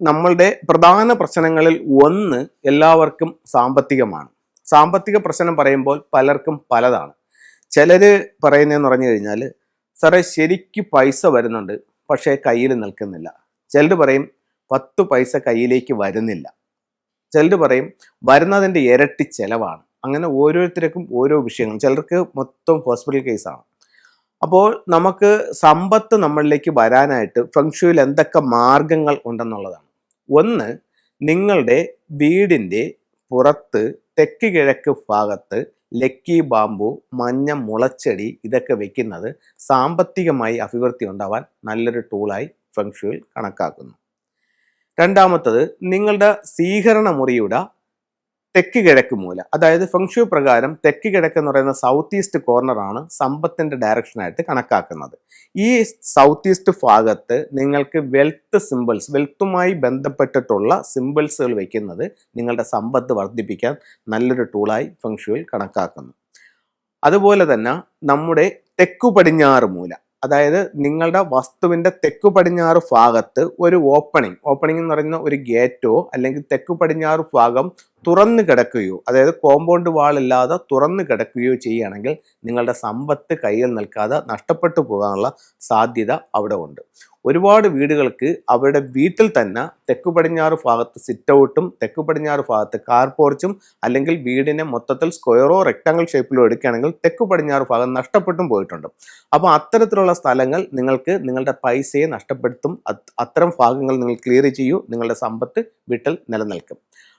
നമ്മളുടെ പ്രധാന പ്രശ്നങ്ങളിൽ ഒന്ന് എല്ലാവർക്കും സാമ്പത്തികമാണ്. സാമ്പത്തിക പ്രശ്നം പറയുമ്പോൾ പലർക്കും പലതാണ്. ചിലർ പറയുന്നതെന്ന് പറഞ്ഞു കഴിഞ്ഞാൽ സാറേ ശരിക്ക് പൈസ വരുന്നുണ്ട് പക്ഷേ കയ്യിൽ നിൽക്കുന്നില്ല. ചിലർ പറയും പത്ത് പൈസ കയ്യിലേക്ക് വരുന്നില്ല. ചിലർ പറയും വരുന്നതിന്റെ ഇരട്ടി ചിലവാണ്. അങ്ങനെ ഓരോരുത്തർക്കും ഓരോ വിഷയങ്ങൾ. ചിലർക്ക് മൊത്തം ഹോസ്പിറ്റൽ കേസാണ്. അപ്പോൾ നമുക്ക് സമ്പത്ത് നമ്മളിലേക്ക് വരാനായിട്ട് ഫെങ്ഷുവിൽ എന്തൊക്കെ മാർഗങ്ങൾ ഉണ്ടെന്നുള്ളതാണ്. ഒന്ന് നിങ്ങളുടെ വീടിന്റെ പുറത്ത് തെക്ക് കിഴക്ക് ഭാഗത്ത് ലക്കി ബാമ്പു മഞ്ഞ മുളച്ചെടി ഇതൊക്കെ വെക്കുന്നത് സാമ്പത്തികമായി അഭിവൃദ്ധി ഉണ്ടാവാൻ നല്ലൊരു ടൂളായി ഫെങ്ഷുവിൽ കണക്കാക്കുന്നു. രണ്ടാമത്തത് നിങ്ങളുടെ സ്വീകരണ മുറിയുടെ തെക്ക് കിഴക്ക് മൂല. അതായത് ഫെങ്ഷു പ്രകാരം തെക്ക് കിഴക്ക് എന്ന് പറയുന്ന സൗത്ത് ഈസ്റ്റ് കോർണറാണ് സമ്പത്തിന്റെ ഡയറക്ഷനായിട്ട് കണക്കാക്കുന്നത്. ഈ സൗത്ത് ഈസ്റ്റ് ഭാഗത്ത് നിങ്ങൾക്ക് വെൽത്ത് സിമ്പിൾസ് വെൽത്തുമായി ബന്ധപ്പെട്ടിട്ടുള്ള സിമ്പിൾസുകൾ വയ്ക്കുന്നത് നിങ്ങളുടെ സമ്പത്ത് വർദ്ധിപ്പിക്കാൻ നല്ലൊരു ടൂളായി ഫെങ്ഷുവിൽ കണക്കാക്കുന്നു. അതുപോലെ തന്നെ നമ്മുടെ തെക്കു പടിഞ്ഞാറ് മൂല. അതായത് നിങ്ങളുടെ വസ്തുവിന്റെ തെക്കു പടിഞ്ഞാറ് ഭാഗത്ത് ഒരു ഓപ്പണിംഗ് ഓപ്പണിംഗ് എന്ന് പറയുന്ന ഒരു ഗേറ്റോ അല്ലെങ്കിൽ തെക്കു പടിഞ്ഞാറ് ഭാഗം തുറന്നു കിടക്കുകയോ അതായത് കോമ്പൗണ്ട് വാളില്ലാതെ തുറന്നു കിടക്കുകയോ ചെയ്യുകയാണെങ്കിൽ നിങ്ങളുടെ സമ്പത്ത് കയ്യിൽ നിൽക്കാതെ നഷ്ടപ്പെട്ടു പോകാനുള്ള സാധ്യത അവിടെ ഉണ്ട്. ഒരുപാട് വീടുകൾക്ക് അവരുടെ വീട്ടിൽ തന്നെ തെക്കു പടിഞ്ഞാറ് ഭാഗത്ത് സിറ്റ് ഔട്ടും തെക്കു പടിഞ്ഞാറ് ഭാഗത്ത് കാർ പോർച്ചും അല്ലെങ്കിൽ വീടിനെ മൊത്തത്തിൽ സ്ക്വയറോ റെക്ടാങ്കിൾ ഷേപ്പിലോ എടുക്കുകയാണെങ്കിൽ തെക്കു പടിഞ്ഞാറ് ഭാഗം നഷ്ടപ്പെട്ടും പോയിട്ടുണ്ട്. അപ്പോൾ അത്തരത്തിലുള്ള സ്ഥലങ്ങൾ നിങ്ങൾക്ക് നിങ്ങളുടെ പൈസയെ നഷ്ടപ്പെടുത്തും. അത്തരം ഭാഗങ്ങൾ നിങ്ങൾ ക്ലിയർ ചെയ്യൂ. നിങ്ങളുടെ സമ്പത്ത് വീട്ടിൽ നിലനിൽക്കും.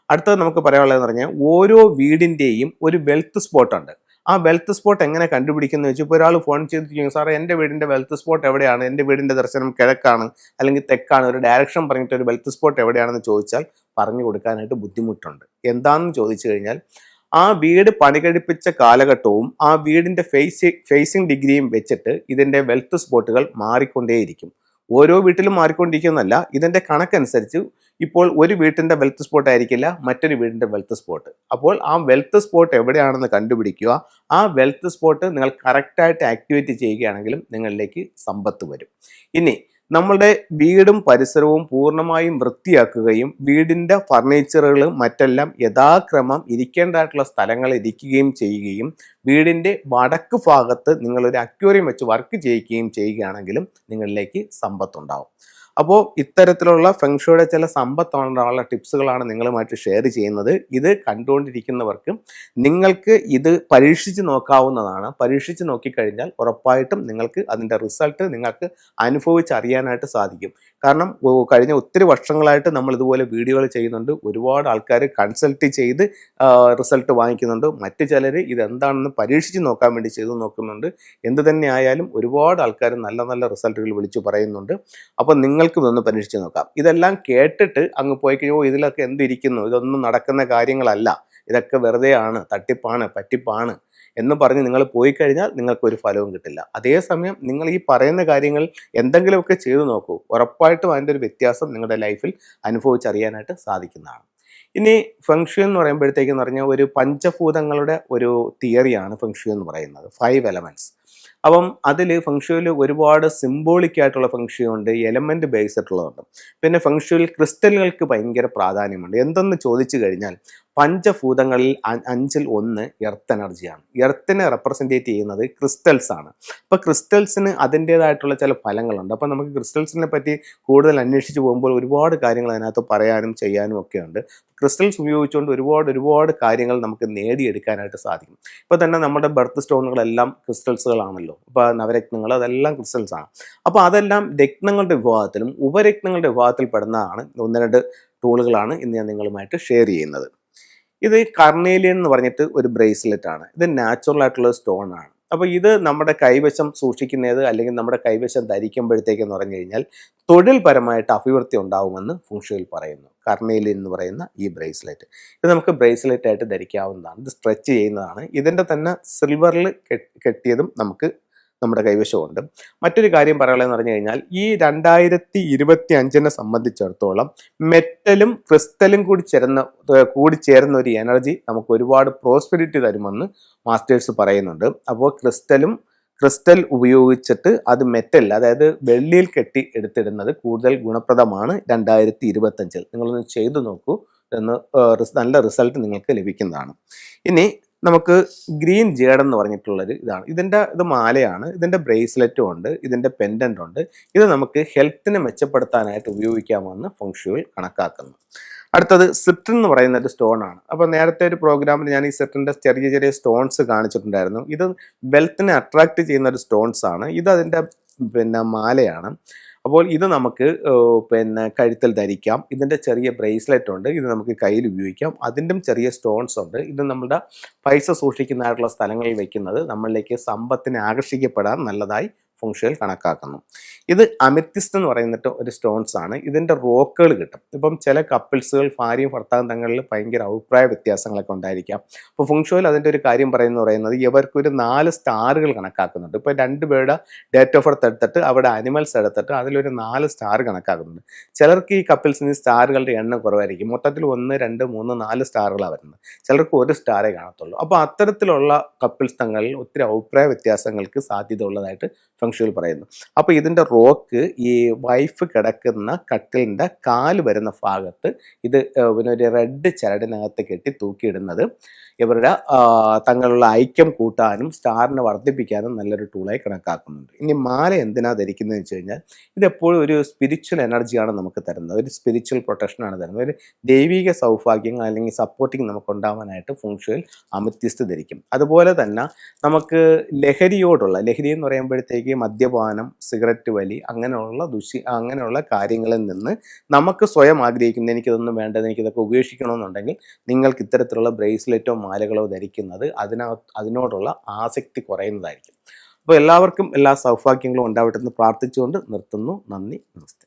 അടുത്തത് നമുക്ക് പറയാനുള്ളതെന്ന് പറഞ്ഞാൽ ഓരോ വീടിന്റെയും ഒരു വെൽത്ത് സ്പോട്ട് ഉണ്ട്. ആ വെൽത്ത് സ്പോട്ട് എങ്ങനെ കണ്ടുപിടിക്കുന്നത് വെച്ചാൽ ഇപ്പോൾ ഒരാൾ ഫോൺ ചെയ്ത് ചോദിക്കും സാറേ എന്റെ വീടിന്റെ വെൽത്ത് സ്പോട്ട് എവിടെയാണ്? എന്റെ വീടിന്റെ ദർശനം കിഴക്കാണ് അല്ലെങ്കിൽ തെക്കാണ് ഒരു ഡയറക്ഷൻ പറഞ്ഞിട്ട് ഒരു വെൽത്ത് സ്പോട്ട് എവിടെയാണെന്ന് ചോദിച്ചാൽ പറഞ്ഞു കൊടുക്കാനായിട്ട് ബുദ്ധിമുട്ടുണ്ട്. എന്താണെന്ന് ചോദിച്ചു കഴിഞ്ഞാൽ ആ വീട് പണി കഴിപ്പിച്ച കാലഘട്ടവും ആ വീടിന്റെ ഫേസ് ഫേസിങ് ഡിഗ്രിയും വെച്ചിട്ട് ഇതിന്റെ വെൽത്ത് സ്പോട്ടുകൾ മാറിക്കൊണ്ടേയിരിക്കും. ഓരോ വീട്ടിലും മാറിക്കൊണ്ടിരിക്കുന്നല്ല ഇതിന്റെ കണക്കനുസരിച്ച് ഇപ്പോൾ ഒരു വീട്ടിന്റെ വെൽത്ത് സ്പോട്ട് ആയിരിക്കില്ല മറ്റൊരു വീടിന്റെ വെൽത്ത് സ്പോട്ട് അപ്പോൾ ആ വെൽത്ത് സ്പോട്ട് എവിടെയാണെന്ന് കണ്ടുപിടിക്കുക. ആ വെൽത്ത് സ്പോട്ട് നിങ്ങൾ കറക്റ്റായിട്ട് ആക്ടിവേറ്റ് ചെയ്യുകയാണെങ്കിലും നിങ്ങളിലേക്ക് സമ്പത്ത് വരും. ഇനി നമ്മളുടെ വീടും പരിസരവും പൂർണമായും വൃത്തിയാക്കുകയും വീടിന്റെ ഫർണിച്ചറുകളും മറ്റെല്ലാം യഥാക്രമം ഇരിക്കേണ്ടതായിട്ടുള്ള സ്ഥലങ്ങൾ ഇരിക്കുകയും ചെയ്യുകയും വീടിന്റെ വടക്ക് ഭാഗത്ത് നിങ്ങളൊരു അക്യൂറിയം വെച്ച് വർക്ക് ചെയ്യുകയും ചെയ്യുകയാണെങ്കിലും നിങ്ങളിലേക്ക് സമ്പത്തുണ്ടാവും. അപ്പോൾ ഇത്തരത്തിലുള്ള ഫെങ്ഷുയുടെ ചില സമ്പത്ത് ഉണ്ടാകാനുള്ള ടിപ്സുകളാണ് നിങ്ങളുമായിട്ട് ഷെയർ ചെയ്യുന്നത്. ഇത് കണ്ടുകൊണ്ടിരിക്കുന്നവർക്ക് നിങ്ങൾക്ക് ഇത് പരീക്ഷിച്ച് നോക്കാവുന്നതാണ്. പരീക്ഷിച്ച് നോക്കിക്കഴിഞ്ഞാൽ ഉറപ്പായിട്ടും നിങ്ങൾക്ക് അതിന്റെ റിസൾട്ട് നിങ്ങൾക്ക് അനുഭവിച്ചറിയാനായിട്ട് സാധിക്കും. കാരണം കഴിഞ്ഞ ഒത്തിരി വർഷങ്ങളായിട്ട് നമ്മൾ ഇതുപോലെ വീഡിയോകൾ ചെയ്യുന്നുണ്ട്. ഒരുപാട് ആൾക്കാർ കൺസൾട്ട് ചെയ്ത് റിസൾട്ട് വാങ്ങിക്കുന്നുണ്ട്. മറ്റ് ചിലർ ഇതെന്താണെന്ന് പരീക്ഷിച്ച് നോക്കാൻ വേണ്ടി ചെയ്തു നോക്കുന്നുണ്ട്. എന്ത് തന്നെ ആയാലും ഒരുപാട് ആൾക്കാർ നല്ല നല്ല റിസൾട്ടുകൾ വിളിച്ചു പറയുന്നുണ്ട്. അപ്പോൾ നിങ്ങൾക്ക് ഇതൊന്ന് പരീക്ഷിച്ച് നോക്കാം. ഇതെല്ലാം കേട്ടിട്ട് അങ്ങ് പോയി കഴിയുമ്പോൾ ഇതിലൊക്കെ എന്തിരിക്കുന്നു? ഇതൊന്നും നടക്കുന്ന കാര്യങ്ങളല്ല. ഇതൊക്കെ വെറുതെയാണ് തട്ടിപ്പാണ് പറ്റിപ്പാണ് എന്ന് പറഞ്ഞ് നിങ്ങൾ പോയി കഴിഞ്ഞാൽ നിങ്ങൾക്ക് ഒരു ഫലവും കിട്ടില്ല. അതേസമയം നിങ്ങൾ ഈ പറയുന്ന കാര്യങ്ങൾ എന്തെങ്കിലുമൊക്കെ ചെയ്തു നോക്കൂ. ഉറപ്പായിട്ടും അതിന്റെ ഒരു വ്യത്യാസം നിങ്ങളുടെ ലൈഫിൽ അനുഭവിച്ചറിയാനായിട്ട് സാധിക്കുന്നതാണ്. ഇനി ഫെങ്ഷു എന്ന് പറയുമ്പോഴത്തേക്കെന്ന് പറഞ്ഞാൽ ഒരു പഞ്ചഭൂതങ്ങളുടെ ഒരു തിയറിയാണ് ഫെങ്ഷു എന്ന് പറയുന്നത്. ഫൈവ് എലമെന്റ്സ് അപ്പം അതിൽ ഫംഗ്ഷുവിൽ ഒരുപാട് സിംബോളിക് ആയിട്ടുള്ള ഫെങ്ഷു ഉണ്ട് എലമെന്റ് ബേസ്ഡ് ആയിട്ടുള്ളതുണ്ട്. പിന്നെ ഫംഗ്ഷുവിൽ ക്രിസ്റ്റലുകൾക്ക് ഭയങ്കര പ്രാധാന്യമുണ്ട്. എന്തെന്ന് ചോദിച്ചു കഴിഞ്ഞാൽ പഞ്ചഭൂതങ്ങളിൽ അഞ്ചിൽ ഒന്ന് എർത്ത് എനർജിയാണ് എർത്തിനെ റെപ്രസെന്റേറ്റ് ചെയ്യുന്നത് ക്രിസ്റ്റൽസ് ആണ്. അപ്പോൾ ക്രിസ്റ്റൽസിന് അതിന്റേതായിട്ടുള്ള ചില ഫലങ്ങളുണ്ട്. അപ്പോൾ നമുക്ക് ക്രിസ്റ്റൽസിനെ പറ്റി കൂടുതൽ അന്വേഷിച്ച് പോകുമ്പോൾ ഒരുപാട് കാര്യങ്ങൾ അതിനകത്ത് പറയാനും ചെയ്യാനും ഒക്കെ ഉണ്ട്. ക്രിസ്റ്റൽസ് ഉപയോഗിച്ചുകൊണ്ട് ഒരുപാട് ഒരുപാട് കാര്യങ്ങൾ നമുക്ക് നേടിയെടുക്കാനായിട്ട് സാധിക്കും. ഇപ്പോൾ തന്നെ നമ്മുടെ ബർത്ത് സ്റ്റോണുകളെല്ലാം ക്രിസ്റ്റൽസുകളാണല്ലോ ഇപ്പോൾ നവരത്നങ്ങൾ അതെല്ലാം ക്രിസ്റ്റൽസ് ആണ്. അപ്പോൾ അതെല്ലാം രത്നങ്ങളുടെ വിഭാഗത്തിലും ഉപരത്നങ്ങളുടെ വിഭാഗത്തിൽ പെടുന്നതാണ്. ഒന്ന് രണ്ട് ടൂളുകളാണ് ഇന്ന് ഞാൻ നിങ്ങളുമായിട്ട് ഷെയർ ചെയ്യുന്നത്. ഇത് കർണേലിയൻ എന്ന് പറഞ്ഞിട്ട് ഒരു ബ്രേസ്ലെറ്റ് ആണ്. ഇത് നാച്ചുറൽ ആയിട്ടുള്ള സ്റ്റോൺ ആണ്. അപ്പോൾ ഇത് നമ്മുടെ കൈവശം സൂക്ഷിക്കുന്നത് അല്ലെങ്കിൽ നമ്മുടെ കൈവശം ധരിക്കുമ്പോഴത്തേക്കെന്ന് പറഞ്ഞു കഴിഞ്ഞാൽ തൊഴിൽപരമായിട്ട് അഭിവൃദ്ധി ഉണ്ടാവുമെന്ന് ഫുങ്ഷയിൽ പറയുന്നു. കർണേലിയൻ എന്ന് പറയുന്ന ഈ ബ്രേസ്ലെറ്റ് ഇത് നമുക്ക് ബ്രേസ്ലെറ്റ് ആയിട്ട് ധരിക്കാവുന്നതാണ്. ഇത് സ്ട്രെച്ച് ചെയ്യുന്നതാണ്. ഇതിന്റെ തന്നെ സിൽവറിൽ കെട്ടിയതും നമുക്ക് നമ്മുടെ കൈവശമുണ്ട്. മറ്റൊരു കാര്യം പറയാനുള്ളതെന്ന് പറഞ്ഞു കഴിഞ്ഞാൽ ഈ രണ്ടായിരത്തി ഇരുപത്തി അഞ്ചിനെ സംബന്ധിച്ചിടത്തോളം മെറ്റലും ക്രിസ്റ്റലും കൂടി ചേർന്ന കൂടി ചേർന്ന ഒരു എനർജി നമുക്ക് ഒരുപാട് പ്രോസ്പെരിറ്റി തരുമെന്ന് മാസ്റ്റേഴ്സ് പറയുന്നുണ്ട്. അപ്പോൾ ക്രിസ്റ്റലും ക്രിസ്റ്റൽ ഉപയോഗിച്ചിട്ട് അത് മെറ്റൽ അതായത് വെള്ളിയിൽ കെട്ടി എടുത്തിടുന്നത് കൂടുതൽ ഗുണപ്രദമാണ് രണ്ടായിരത്തി ഇരുപത്തഞ്ചിൽ നിങ്ങളൊന്ന് ചെയ്തു നോക്കൂ എന്ന് നല്ല റിസൾട്ട് നിങ്ങൾക്ക് ലഭിക്കുന്നതാണ്. ഇനി നമുക്ക് ഗ്രീൻ ജേഡ് എന്ന് പറഞ്ഞിട്ടുള്ളൊരു ഇതാണ്. ഇതിന്റെ ഇത് മാലയാണ് ഇതിന്റെ ബ്രേസ്ലെറ്റും ഉണ്ട് ഇതിന്റെ പെൻഡന്റ് ഉണ്ട്. ഇത് നമുക്ക് ഹെൽത്തിനെ മെച്ചപ്പെടുത്താനായിട്ട് ഉപയോഗിക്കാമെന്ന് ഫംഗ്ഷുവൽ കണക്കാക്കുന്നു. അടുത്തത് സിട്രിൻ എന്ന് പറയുന്ന ഒരു സ്റ്റോൺ ആണ് അപ്പോൾ നേരത്തെ ഒരു പ്രോഗ്രാമിൽ ഞാൻ ഈ സിട്രിന്റെ ചെറിയ ചെറിയ സ്റ്റോൺസ് കാണിച്ചിട്ടുണ്ടായിരുന്നു. ഇത് വെൽത്തിനെ അട്രാക്ട് ചെയ്യുന്ന ഒരു സ്റ്റോൺസ് ആണ് ഇത് അതിന്റെ പിന്നെ മാലയാണ്. അപ്പോൾ ഇത് നമുക്ക് പിന്നെ കഴുത്തിൽ ധരിക്കാം. ഇതിന്റെ ചെറിയ ബ്രേസ്ലെറ്റ് ഉണ്ട്. ഇത് നമുക്ക് കയ്യിൽ ഉപയോഗിക്കാം. അതിന്റെ ചെറിയ സ്റ്റോൺസ് ഉണ്ട്. ഇത് നമ്മുടെ പൈസ സൂക്ഷിക്കുന്നതായിട്ടുള്ള സ്ഥലങ്ങളിൽ വെക്കുന്നത് നമ്മളിലേക്ക് സമ്പത്തിനെ ആകർഷിക്കപ്പെടാൻ നല്ലതായി ഫംഗ്ഷയിൽ കണക്കാക്കുന്നു. ഇത് അമിത്തിസ്റ്റ് എന്ന് പറയുന്നിട്ട് ഒരു സ്റ്റോൺസ് ആണ്. ഇതിന്റെ റോക്കുകൾ കിട്ടും. ഇപ്പം ചില കപ്പിൾസുകൾ ഭാര്യയും ഭർത്താവും തങ്ങളിൽ ഭയങ്കര അഭിപ്രായ വ്യത്യാസങ്ങളൊക്കെ ഉണ്ടായിരിക്കാം. അപ്പോൾ ഫംഗ്ഷോയിൽ അതിന്റെ ഒരു കാര്യം പറയുന്നത് പറയുന്നത് ഇവർക്കൊരു നാല് സ്റ്റാറുകൾ കണക്കാക്കുന്നുണ്ട്. ഇപ്പോൾ രണ്ട് പേരുടെ ഡേറ്റ് ഓഫ് ബർത്ത് എടുത്തിട്ട് അവിടെ അനിമൽസ് എടുത്തിട്ട് അതിലൊരു നാല് സ്റ്റാർ കണക്കാക്കുന്നുണ്ട്. ചിലർക്ക് ഈ കപ്പിൾസിന് സ്റ്റാറുകളുടെ എണ്ണം കുറവായിരിക്കും. മൊത്തത്തിൽ ഒന്ന് രണ്ട് മൂന്ന് നാല് സ്റ്റാറുകളാണ് വരുന്നത്. ചിലർക്ക് ഒരു സ്റ്റാറേ കാണത്തുള്ളൂ. അപ്പോൾ അത്തരത്തിലുള്ള കപ്പിൾസ് തങ്ങളിൽ ഒത്തിരി അഭിപ്രായ വ്യത്യാസങ്ങൾക്ക് സാധ്യത ഉള്ളതായിട്ട് ഫംഗ്ഷനിൽ പറയുന്നു. അപ്പോൾ ഇതിന്റെ റോക്ക് ഈ വൈഫ് കിടക്കുന്ന കട്ടിലിന്റെ കാൽ വരുന്ന ഭാഗത്ത് ഇത് പിന്നെ ഒരു റെഡ് ചരടിനകത്ത് കെട്ടി തൂക്കിയിടുന്നത് ഇവരുടെ തങ്ങളുള്ള ഐക്യം കൂട്ടാനും സ്റ്റാറിനെ വർദ്ധിപ്പിക്കാനും നല്ലൊരു ടൂളായി കണക്കാക്കുന്നുണ്ട്. ഇനി മാല എന്തിനാ ധരിക്കുന്നത് വെച്ച് കഴിഞ്ഞാൽ ഇതെപ്പോഴും ഒരു സ്പിരിച്വൽ എനർജിയാണ് നമുക്ക് തരുന്നത്. ഒരു സ്പിരിച്വൽ പ്രൊട്ടക്ഷനാണ് തരുന്നത്. ഒരു ദൈവിക സൗഭാഗ്യങ്ങൾ അല്ലെങ്കിൽ സപ്പോർട്ടിങ് നമുക്ക് ഉണ്ടാവാനായിട്ട് ഫംഗ്ഷനിൽ അമിത്യസ്ത് ധരിക്കും. അതുപോലെ തന്നെ നമുക്ക് ലഹരിയോടുള്ള ലഹരി എന്ന് പറയുമ്പോഴത്തേക്ക് മദ്യപാനം സിഗരറ്റ് വലി അങ്ങനെയുള്ള ദുശി അങ്ങനെയുള്ള കാര്യങ്ങളിൽ നിന്ന് നമുക്ക് സ്വയം ആഗ്രഹിക്കുന്ന എനിക്കിതൊന്നും വേണ്ടത് എനിക്കിതൊക്കെ ഉപേക്ഷിക്കണമെന്നുണ്ടെങ്കിൽ നിങ്ങൾക്ക് ഇത്തരത്തിലുള്ള ബ്രേസ്ലെറ്റോ മാലകളോ ധരിക്കുന്നത് അതിനകത്ത് അതിനോടുള്ള ആസക്തി കുറയുന്നതായിരിക്കും. അപ്പോൾ എല്ലാവർക്കും എല്ലാ സൗഭാഗ്യങ്ങളും ഉണ്ടാവട്ടെ എന്ന് പ്രാർത്ഥിച്ചുകൊണ്ട് നിർത്തുന്നു. നന്ദി നമസ്തേ.